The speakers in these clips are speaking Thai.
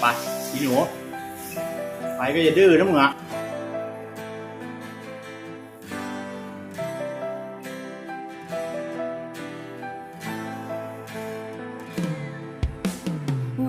ไปอีหนูไปก็อย่าดื้อนะมึงอะ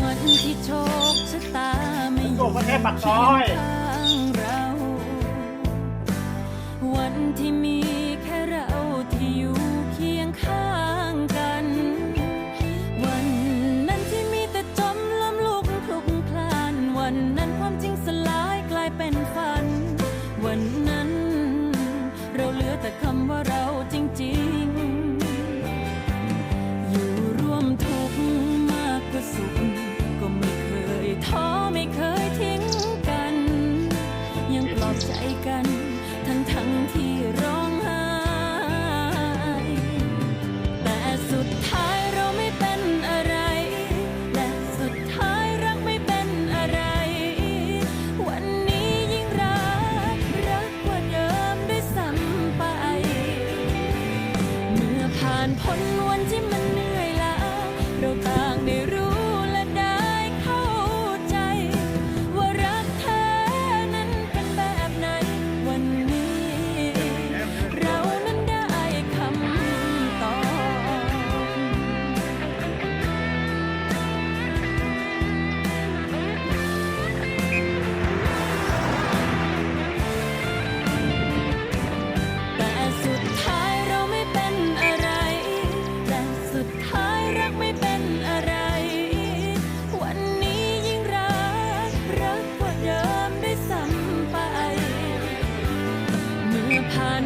วันที่โชคชะตาไม่อโอ้ยู่ประเทศปากซอย ข้างเรา วันที่มีานพ้นวันที่มันเหนื่อยล้าเราต่างได้รู้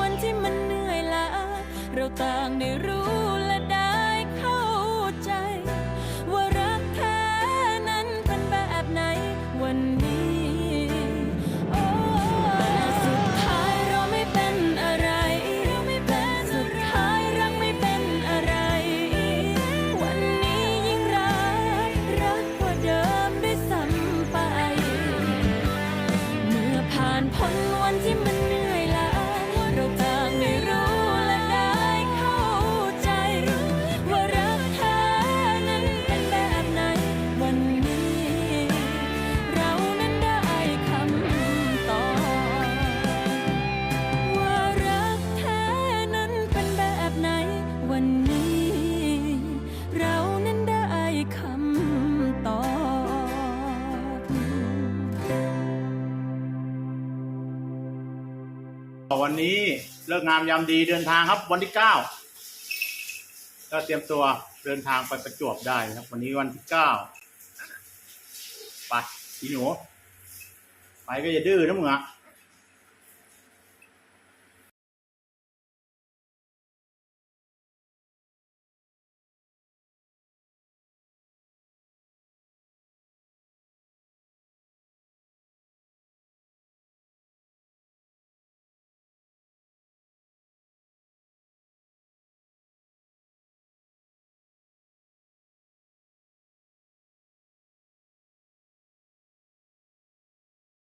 น เราต่างได้รู้และได้เข้าใจ ว่ารักแท้นั้นเป็นแบบไหนวันนี้โอ้แต่สุดท้ายเราไม่เป็นอะไร สุดท้ายรักไม่เป็นอะไร วันนี้ยิ่งรัก รักกว่าเดิมด้วยซ้ำไป เมื่อผ่านพ้น วันนี้เลิกงามยามดีเดินทางครับ วันที่เก้าก็เตรียมตัวเดินทางไปประจวบได้ครับ วันนี้วันที่เก้าไปอีหนูไปก็อย่าดื้อนะมึงอะ